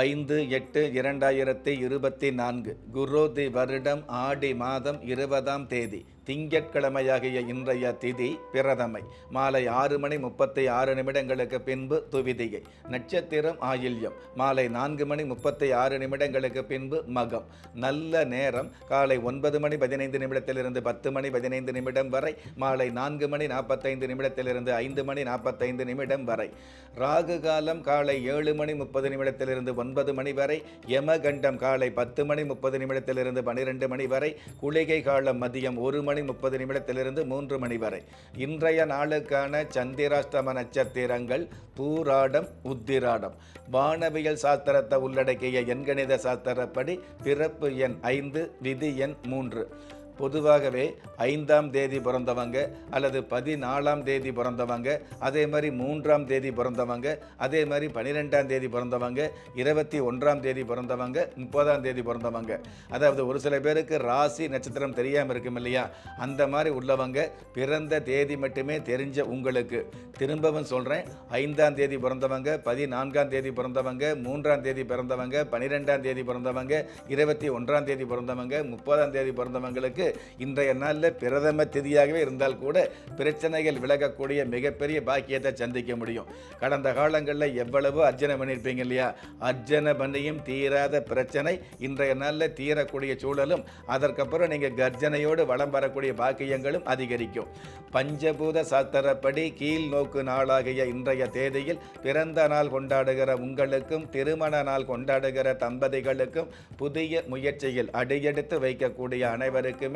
ஐந்து எட்டு இரண்டாயிரத்தி இருபத்தி நான்கு குரோதி வருடம் ஆடி மாதம் இருபதாம் தேதி. திங்கட்கிழமையாகிய இன்றைய திதி பிரதமை. மாலை ஆறு மணி முப்பத்தி ஆறு நிமிடங்களுக்கு பின்பு துவிதிகை நட்சத்திரம் ஆயில்யம். மாலை நான்கு மணி முப்பத்தி ஆறு நிமிடங்களுக்கு பின்பு மகம். நல்ல நேரம். காலை ஒன்பது மணி பதினைந்து நிமிடத்திலிருந்து பத்து மணி பதினைந்து நிமிடம் வரை. மாலை நான்கு மணி நாற்பத்தைந்து நிமிடத்திலிருந்து ஐந்து மணி நாற்பத்தைந்து நிமிடம் வரை. ராகு காலம் காலை ஏழு மணி முப்பது நிமிடத்திலிருந்து ஒன்பது மணி வரை. யமகண்டம் காலை பத்து மணி முப்பது நிமிடத்திலிருந்து பனிரெண்டு மணி வரை. குளிகை காலம் மதியம் ஒரு மணி முப்பது நிமிடத்திலிருந்து மூன்று மணி வரை. இன்றைய நாளுக்கான சந்திராஷ்டம நட்சத்திரங்கள் பூராடம் உத்திராடம். வானவியல் சாஸ்திரத்தை உள்ளடக்கிய எண்கணித சாஸ்திரப்படி பிறப்பு எண் ஐந்து விதி எண் மூன்று. பொதுவாகவே ஐந்தாம் தேதி பிறந்தவங்க அல்லது பதினாலாம் தேதி பிறந்தவங்க அதே மாதிரி மூன்றாம் தேதி பிறந்தவங்க அதே மாதிரி பன்னிரெண்டாம் தேதி பிறந்தவங்க இருபத்தி ஒன்றாம் தேதி பிறந்தவங்க முப்பதாம் தேதி பிறந்தவங்க. அதாவது ஒரு சில பேருக்கு ராசி நட்சத்திரம் தெரியாமல் இருக்கும் இல்லையா? அந்த மாதிரி உள்ளவங்க பிறந்த தேதி மட்டுமே தெரிஞ்ச உங்களுக்கு. திரும்பவும் சொல்கிறேன் ஐந்தாம் தேதி பிறந்தவங்க பதினான்காம் தேதி பிறந்தவங்க மூன்றாம் தேதி பிறந்தவங்க பன்னிரெண்டாம் தேதி பிறந்தவங்க இருபத்தி ஒன்றாம் தேதி பிறந்தவங்க முப்பதாம் தேதி பிறந்தவங்களுக்கு இன்றைய நாளில் பிரதம திதியாகவே இருந்தால் கூட பிரச்சனைகள் விலகக்கூடிய மிகப்பெரிய பாக்கியத்தை சந்திக்க முடியும். கடந்த காலங்களில் எவ்வளவோ அர்ஜனை பண்ணியிருப்பீங்க இல்லையா? அர்ஜனை பண்ணியும் தீராத பிரச்சனை இன்றைய நாளில் தீரக்கூடிய சூழலும் அதற்கப்புறம் நீங்கள் கர்ஜனையோடு வளம் வரக்கூடிய பாக்கியங்களும் அதிகரிக்கும். பஞ்சபூத சாஸ்திரப்படி கீழ் நோக்கு நாளாகிய இன்றைய தேதியில் பிறந்த நாள் கொண்டாடுகிற உங்களுக்கும் திருமண நாள் கொண்டாடுகிற தம்பதிகளுக்கும் புதிய முயற்சியில் அடியெடுத்து வைக்கக்கூடிய அனைவருக்குமே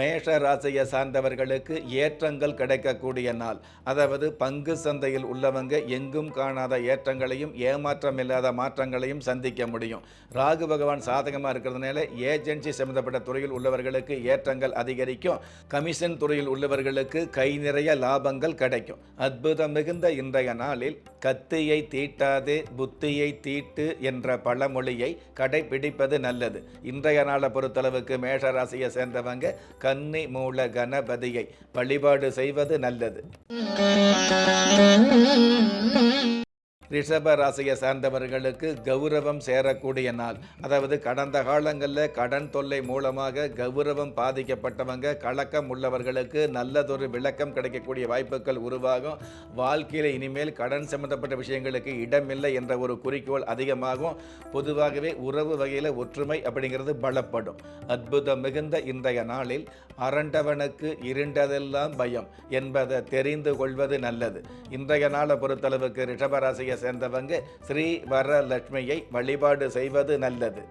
மேஷ ராசியை சார்ந்தவர்களுக்கு ஏற்றங்கள் கிடைக்கக்கூடிய நாள். அதாவது பங்கு சந்தையில் உள்ளவங்க எங்கும் காணாத ஏற்றங்களையும் ஏமாற்றம் இல்லாத மாற்றங்களையும் சந்திக்க முடியும். ராகு பகவான் சாதகமாக இருக்கிறதுனால ஏஜென்சி சம்பந்தப்பட்ட துறையில் உள்ளவர்களுக்கு ஏற்றங்கள் அதிகரிக்கும். கமிஷன் துறையில் உள்ளவர்களுக்கு கை நிறைய லாபங்கள் கிடைக்கும். அற்புதம் மிகுந்த இன்றைய நாளில் கத்தியை தீட்டாதே புத்தியை தீட்டு என்ற பழமொழியை கடைபிடிப்பது நல்லது. இன்றைய நாளை பொறுத்தளவுக்கு மேஷ ராசியை சேர்ந்தவங்க கன்னி மூல கணபதியை வழிபாடு செய்வது நல்லது. ரிஷப ராசியை சார்ந்தவர்களுக்கு கௌரவம் சேரக்கூடிய நாள். அதாவது கடந்த காலங்களில் கடன் தொல்லை மூலமாக கௌரவம் பாதிக்கப்பட்டவங்க கலக்கம் உள்ளவர்களுக்கு நல்லதொரு விளக்கம் கிடைக்கக்கூடிய வாய்ப்புகள் உருவாகும். வாழ்க்கையில் இனிமேல் கடன் சம்பந்தப்பட்ட விஷயங்களுக்கு இடமில்லை என்ற ஒரு குறிக்கோள் அதிகமாகும். பொதுவாகவே உறவு வகையில் ஒற்றுமை அப்படிங்கிறது பலப்படும். அற்புதம் மிகுந்த இன்றைய நாளில் அரண்டவனுக்கு இருண்டதெல்லாம் பயம் என்பதை தெரிந்து கொள்வது நல்லது. இன்றைய நாளை பொறுத்தளவுக்கு ரிஷபராசியை சேர்ந்தவங்க ஸ்ரீ வரலட்சுமியை வழிபாடு செய்வது நல்லது.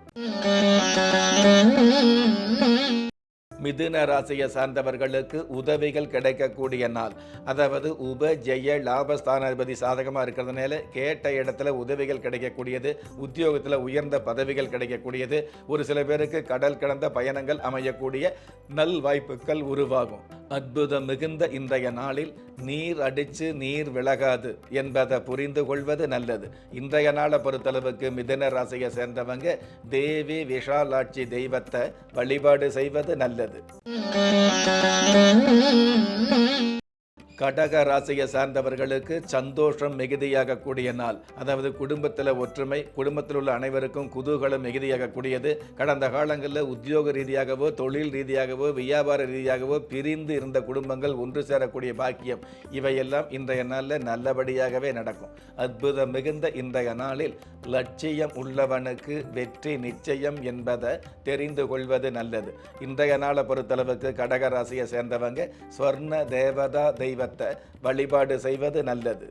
மிதுன ராசியை சார்ந்தவர்களுக்கு உதவிகள் கிடைக்கக்கூடிய நாள். அதாவது உப ஜெய லாபஸ்தானாதிபதி சாதகமாக இருக்கிறதுனால கேட்ட இடத்துல உதவிகள் கிடைக்கக்கூடியது உத்தியோகத்தில் உயர்ந்த பதவிகள் கிடைக்கக்கூடியது. ஒரு சில பேருக்கு கடல் கடந்த பயணங்கள் அமையக்கூடிய நல் வாய்ப்புகள் உருவாகும். அற்புதம் மிகுந்த இன்றைய நாளில் நீர் அடித்து நீர் விலகாது என்பதை புரிந்து கொள்வது நல்லது. இன்றைய நாளை பொறுத்தளவுக்கு மிதுன ராசியை சேர்ந்தவங்க தேவி விஷாலாட்சி தெய்வத்தை வழிபாடு செய்வது நல்லது. உள்ளது கடக ராசியை சார்ந்தவர்களுக்கு சந்தோஷம் மிகுதியாகக்கூடிய நாள். அதாவது குடும்பத்தில் ஒற்றுமை குடும்பத்தில் உள்ள அனைவருக்கும் குதூகலம் மிகுதியாகக்கூடியது. கடந்த காலங்களில் உத்தியோக ரீதியாகவோ தொழில் ரீதியாகவோ வியாபார ரீதியாகவோ பிரிந்து இருந்த குடும்பங்கள் ஒன்று சேரக்கூடிய பாக்கியம். இவையெல்லாம் இன்றைய நாளில் நல்லபடியாகவே நடக்கும். அற்புதம் மிகுந்த இன்றைய நாளில் லட்சியம் உள்ளவனுக்கு வெற்றி நிச்சயம் என்பதை தெரிந்து கொள்வது நல்லது. இன்றைய நாளை பொறுத்தளவுக்கு கடக ராசியை சேர்ந்தவங்க ஸ்வர்ண தேவதா தெய்வ தெய்வத்தை வழிபாடு செய்வது நல்லது.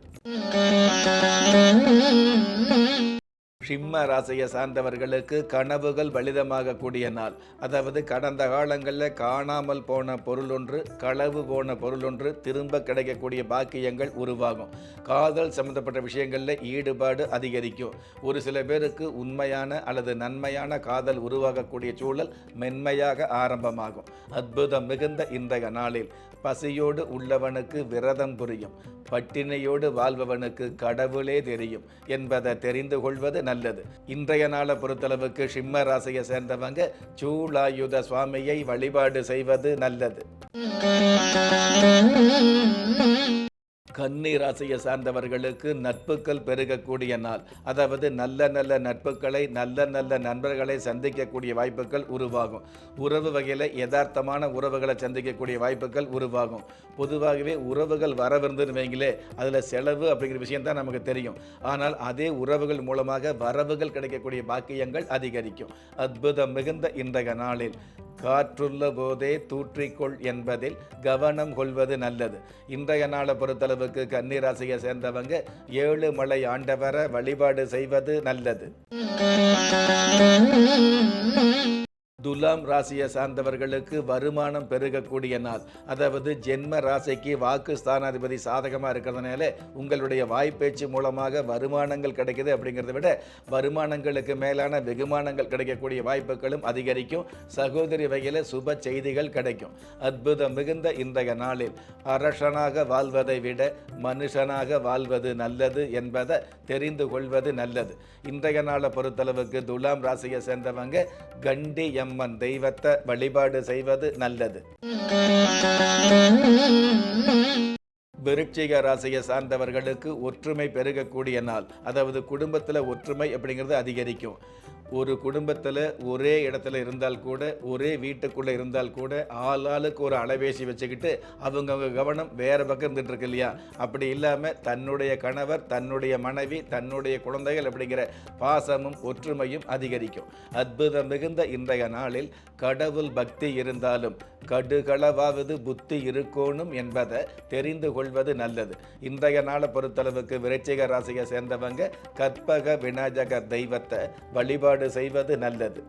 சிம்ம ராசியை சார்ந்தவர்களுக்கு கனவுகள் பலிதமாக கூடிய நாள். அதாவது கடந்த காலங்களில் காணாமல் போன பொருள் ஒன்று களவு போன பொருள் ஒன்று திரும்ப கிடைக்கக்கூடிய பாக்கியங்கள் உருவாகும். காதல் சம்பந்தப்பட்ட விஷயங்களில் ஈடுபாடு அதிகரிக்கும். ஒரு சில பேருக்கு உண்மையான அல்லது நன்மையான காதல் உருவாகக்கூடிய சூழல் மென்மையாக ஆரம்பமாகும். அற்புதம் மிகுந்த இன்றைய நாளில் பசியோடு உள்ளவனுக்கு விரதம் புரியும். பட்டினியோடு வாழ்பவனுக்கு கடவுளே தெரியும் என்பதை தெரிந்து கொள்வது நல்லது. இன்றைய நாளை பொறுத்தளவுக்கு சிம்ம ராசியை சேர்ந்தவங்க சூளாயுத சுவாமியை வழிபாடு செய்வது நல்லது. கன்னி ராசியை சார்ந்தவர்களுக்கு நட்புகள் பெருகக்கூடிய நாள். அதாவது நல்ல நல்ல நட்புகளை நல்ல நல்ல நண்பர்களை சந்திக்கக்கூடிய வாய்ப்புகள் உருவாகும். உறவு வகையில் யதார்த்தமான உறவுகளை சந்திக்கக்கூடிய வாய்ப்புகள் உருவாகும். பொதுவாகவே உறவுகள் வரவிருந்துன்னு வைங்களே அதில் செலவு அப்படிங்கிற விஷயம் தான் நமக்கு தெரியும். ஆனால் அதே உறவுகள் மூலமாக வரவுகள் கிடைக்கக்கூடிய பாக்கியங்கள் அதிகரிக்கும். அற்புதம் மிகுந்த இன்றைய நாளில். காற்றுள்ள போதே தூற்றிக்கொள் என்பதில் கவனம் கொள்வது நல்லது. இன்றைய நாளை பொறுத்தளவுக்கு கன்னிராசியை சேர்ந்தவங்க ஏழு மலை ஆண்டவரை வழிபாடு செய்வது நல்லது. Mm-hmm. துலாம் ராசியை சார்ந்தவர்களுக்கு வருமானம் பெருகக்கூடிய நாள். அதாவது ஜென்ம ராசிக்கு வாக்கு ஸ்தானாதிபதி சாதகமாக இருக்கிறதுனால உங்களுடைய வாய்ப்பேச்சு மூலமாக வருமானங்கள் கிடைக்குது அப்படிங்கிறத விட வருமானங்களுக்கு மேலான வெகுமானங்கள் கிடைக்கக்கூடிய வாய்ப்புகளும் அதிகரிக்கும். சகோதரி வகையில் சுப செய்திகள் கிடைக்கும். அற்புதம் மிகுந்த இன்றைய நாளில் அரசனாக வாழ்வதை விட மனுஷனாக வாழ்வது நல்லது என்பதை தெரிந்து கொள்வது நல்லது. இன்றைய நாளை பொறுத்தளவுக்கு துலாம் ராசியை சேர்ந்தவங்க கண்டி எம் அம்மன் தெய்வத்தை வழிபாடு செய்வது நல்லது. விருட்சிக ராசியை சார்ந்தவர்களுக்கு ஒற்றுமை பெருகக்கூடிய நாள். அதாவது குடும்பத்தில் ஒற்றுமை அப்படிங்கிறது அதிகரிக்கும். ஒரு குடும்பத்தில் ஒரே இடத்துல இருந்தால் கூட ஒரே வீட்டுக்குள்ளே இருந்தால் கூட ஆள் ஆளுக்கு ஒரு அலைபேசி வச்சுக்கிட்டு அவங்கவுங்க கவனம் வேறு பக்கம் இருந்துட்டு இருக்கு இல்லையா? அப்படி இல்லாமல் தன்னுடைய கணவர் தன்னுடைய மனைவி தன்னுடைய குழந்தைகள் அப்படிங்கிற பாசமும் ஒற்றுமையும் அதிகரிக்கும். அற்புதம் மிகுந்த இன்றைய நாளில் கடவுள் பக்தி இருந்தாலும் கடுகளவாவது புத்தி இருக்கணும் என்பதை தெரிந்து கொள்வது நல்லது. இன்றைய நாளை பொறுத்தளவுக்கு விருச்சிக ராசியை சேர்ந்தவங்க கற்பக விநாயக தெய்வத்தை வழிபாடு செய்வது நல்லது.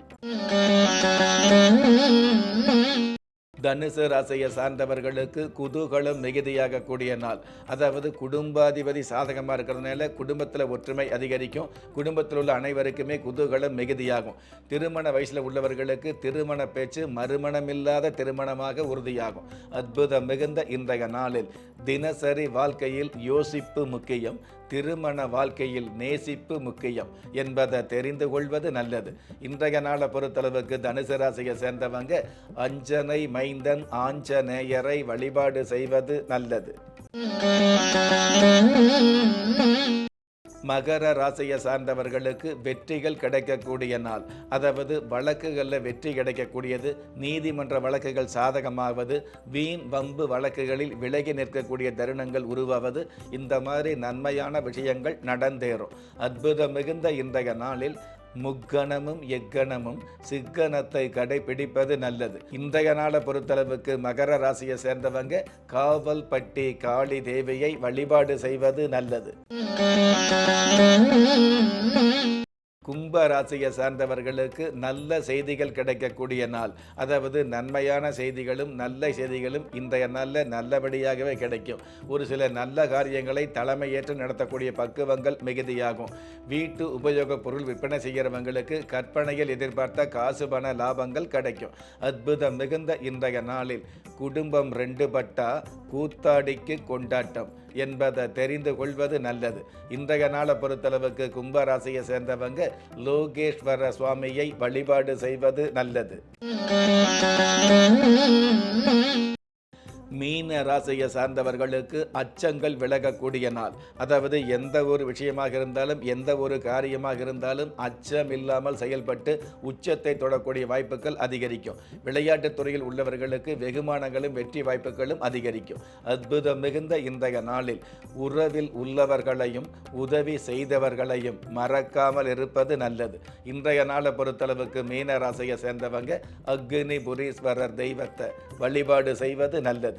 தனுசு ராசியை சார்ந்தவர்களுக்கு குதூகலம் மிகுதியாக கூடிய நாள். அதாவது குடும்பாதிபதி சாதகமாக இருக்கிறதுனால குடும்பத்தில் ஒற்றுமை அதிகரிக்கும். குடும்பத்தில் உள்ள அனைவருக்குமே குதூகலம் மிகுதியாகும். திருமண வயசில் உள்ளவர்களுக்கு திருமண பேச்சு மறுமணமில்லாத திருமணமாக உறுதியாகும். அற்புதம் மிகுந்த இன்றைய நாளில் தினசரி வாழ்க்கையில் யோசிப்பு முக்கியம். திருமண வாழ்க்கையில் நேசிப்பு முக்கியம் என்பதை தெரிந்து கொள்வது நல்லது. இன்றைய நாளை பொறுத்தளவுக்கு தனுசு ராசியை சேர்ந்தவங்க அஞ்சனை மைந்தன் ஆஞ்சநேயரை வழிபாடு செய்வது நல்லது. மகர ராசியை சார்ந்தவர்களுக்கு வெற்றிகள் கிடைக்கக்கூடிய நாள். அதாவது வழக்குகளில் வெற்றி கிடைக்கக்கூடியது நீதிமன்ற வழக்குகள் சாதகமாவது வீண் வம்பு வழக்குகளில் விலகி நிற்கக்கூடிய தருணங்கள் உருவாவது இந்த மாதிரி நன்மையான விஷயங்கள் நடந்தேறும். அற்புதம் மிகுந்த இன்றைய நாளில் முக்கணமும் எக்கணமும் சிக்கனத்தை கடைபிடிப்பது நல்லது. இன்றைய நாளை பொறுத்தளவுக்கு மகர ராசியை சேர்ந்தவங்க காவல் பட்டி காளி தேவியை வழிபாடு செய்வது நல்லது. கும்ப ராசியை சார்ந்தவர்களுக்கு நல்ல செய்திகள் கிடைக்கக்கூடிய நாள். அதாவது நன்மையான செய்திகளும் நல்ல செய்திகளும் இன்றைய நாளில் நல்லபடியாகவே கிடைக்கும். ஒரு சில நல்ல காரியங்களை தலைமையேற்று நடத்தக்கூடிய பக்குவங்கள் மிகுதியாகும். வீட்டு உபயோகப் பொருள் விற்பனை செய்கிறவங்களுக்கு கற்பனையில் எதிர்பார்த்த காசு பண லாபங்கள் கிடைக்கும். அற்புதம் மிகுந்த இன்றைய நாளில் குடும்பம் ரெண்டு பட்டா கூத்தாடிக்கு கொண்டாட்டம். என்பதை தெரிந்து கொள்வது நல்லது. இன்றைய நாளை பொறுத்தளவுக்கு கும்பராசியை சேர்ந்தவங்க லோகேஸ்வர சுவாமியை வழிபாடு செய்வது நல்லது. Mm-hmm. மீன ராசியை சார்ந்தவர்களுக்கு அச்சங்கள் விலகக்கூடிய நாள். அதாவது எந்த ஒரு விஷயமாக இருந்தாலும் எந்த ஒரு காரியமாக இருந்தாலும் அச்சம் இல்லாமல் செயல்பட்டு உச்சத்தை தொடக்கூடிய வாய்ப்புகள் அதிகரிக்கும். விளையாட்டுத் துறையில் உள்ளவர்களுக்கு வெகுமானங்களும் வெற்றி வாய்ப்புகளும் அதிகரிக்கும். அற்புதம் மிகுந்த இன்றைய நாளில் உறவில் உள்ளவர்களையும் உதவி செய்தவர்களையும் மறக்காமல் இருப்பது நல்லது. இன்றைய நாளை பொறுத்தளவுக்கு மீன ராசியை சேர்ந்தவங்க அக்னி புரீஸ்வரர் தெய்வத்தை வழிபாடு செய்வது நல்லது.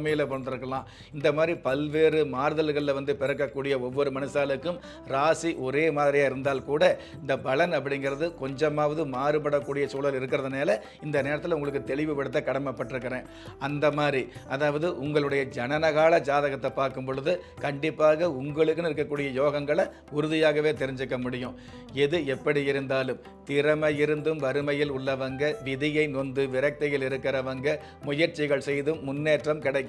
நவமியில் பிறந்திருக்கலாம் இந்த மாதிரி பல்வேறு மாறுதல்களில் வந்து பிறக்கக்கூடிய ஒவ்வொரு மனுஷாலுக்கும் ராசி ஒரே மாதிரியாக இருந்தால் கூட இந்த பலன் அப்படிங்கிறது கொஞ்சமாவது மாறுபடக்கூடிய சூழல் இருக்கிறதுனால இந்த நேரத்தில் உங்களுக்கு தெளிவுபடுத்த கடமைப்பட்டிருக்கிறேன். அந்த மாதிரி அதாவது உங்களுடைய ஜனனகால ஜாதகத்தை பார்க்கும் பொழுது கண்டிப்பாக உங்களுக்குன்னு இருக்கக்கூடிய யோகங்களை உறுதியாகவே தெரிஞ்சுக்க முடியும். எது எப்படி இருந்தாலும் திறமை இருந்தும் வறுமையில் உள்ளவங்க விதியை நொந்து விரக்தியில் இருக்கிறவங்க முயற்சிகள் செய்தும் முன்னேற்றம்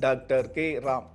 டாக்டர் கே ராம்.